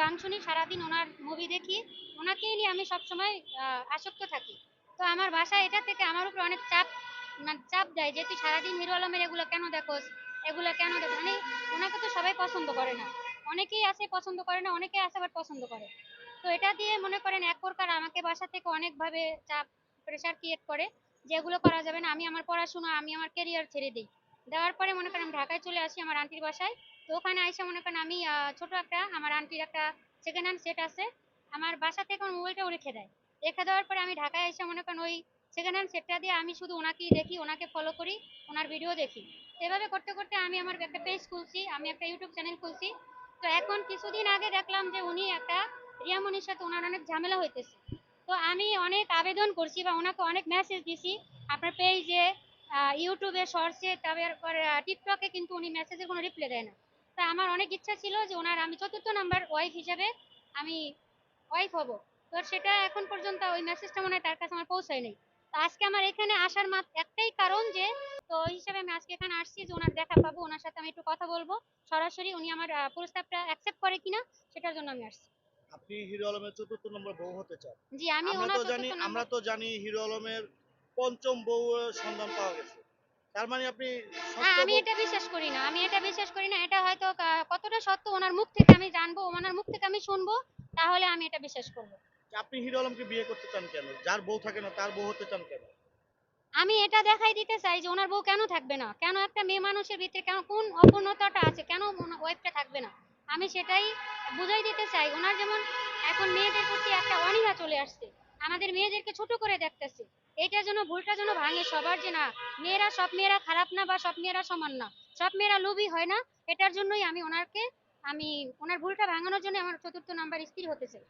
গান শুনি, সারাদিন ওনার মুভি দেখি। ওনাকেই নিয়ে আমি সবসময় আসক্ত থাকি। তো আমার বাসায় এটা থেকে আমার উপর অনেক চাপ মানে চাপ দেয় যে, তুই সারাদিন হিরো আলমের এগুলো কেন দেখোস? এগুলো কেন দেখো মানে ওনাকে তো সবাই পছন্দ করে না। অনেকেই আছে পছন্দ করে না অনেকেই আছে আবার পছন্দ করে। তো এটা দিয়ে মনে করেন এক প্রকার আমাকে বাসা থেকে অনেকভাবে চাপ প্রেশার ক্রিয়েট করে যে, এগুলো করা যাবে না। আমি আমার পড়াশোনা, আমি আমার ক্যারিয়ার ছেড়ে দিই। দেওয়ার পরে মনে করেন ঢাকায় চলে আসি আমার আন্টির বাসায়। তো ওখানে আইসা মনে করেন আমি ছোট একটা, আমার আন্টির একটা সেকেন্ড হ্যান্ড সেট আছে। আমার বাসা থেকে আমার মোবাইলটাও রেখে দেয়। রেখে দেওয়ার পরে আমি ঢাকায় এসে মনে করেন ওই সেকেন্ড হ্যান্ড সেটটা দিয়ে আমি শুধু ওনাকেই দেখি, ওনাকে ফলো করি, ওনার ভিডিও দেখি। এভাবে করতে করতে আমি আমার একটা পেজ খুলছি, আমি একটা ইউটিউব চ্যানেল খুলছি। তো এখন কিছুদিন আগে দেখলাম যে উনি একটা রিয়ামনির সাথে ওনার অনেক ঝামেলা হইতেছে। তো আমি অনেক আবেদন করছি বা ওনাকে অনেক মেসেজ দিছি, আপনার পেজে ইউটিউবে শর্টসে তারপর টিকটকে কিন্তু উনি মেসেজের কোনো রিপ্লাই দেয় না। তা আমার অনেক ইচ্ছা ছিল যে ওনার আমি চতুর্থ নাম্বার ওয়াইফ হিসেবে আমি ওয়াইফ হব। তো সেটা এখন পর্যন্ত ওই মেসেজটা মনে হয় তার কাছে আমার পৌঁছায় নাই। তো আজকে আমার এখানে আসার মাত্র একটাই কারণ যে তো ওই হিসেবে আমি আজকে এখানে আসছি যে ওনার দেখা পাবো ওনার সাথে আমি একটু কথা বলব। সরাসরি উনি আমার প্রস্তাবটা অ্যাকসেপ্ট করে কিনা সেটার জন্য আমি আসছি। আপনি হিরো আলমের চতুর্থ নম্বর বউ হতে চান। জি আমি আমরা ওনার তো জানি আমরা তো জানি হিরো আলমের পঞ্চম বউ সন্ধান পাওয়া গেছে। তার মানে আপনি হ্যাঁ আমি এটা বিশ্বাস করি না আমি এটা বিশ্বাস করি না এটা হয়তো কতটা সত্য ওনার মুখ থেকে আমি জানব ওনার মুখ থেকে আমি শুনব তাহলে আমি এটা বিশ্বাস করব। আপনি হিরো আলমকে বিয়ে করতে চান কেন? যার বউ থাকে না তার বউ হতে চান কেন? আমি এটা দেখাই দিতে চাই যে ওনার বউ কেন থাকবে না? কেন একটা মেয়ে মানুষের ভিতরে কেন কোন অপূর্ণতাটা আছে? কেন ওয়াইফটা থাকবে না? আমি সেটাই বুঝাই দিতে চাই। ওনার যেমন এখন মেয়েদের প্রতি একটা অনীহা চলে আসছে। আমাদের মেয়েদেরকে ছোট করে দেখতেছে। এইটার যেন ভুলটা যেন ভাঙে, সবার যে না, মেয়েরা সব মেয়েরা খারাপ না বা সব মেয়েরা সমান না। সব মেয়েরা লোভী হয় না, এটার জন্যই আমি ওনাকে আমি ওনার ভুলটা ভাঙানোর জন্য আমার চতুর্থ নাম্বার স্ত্রী হতে চাই।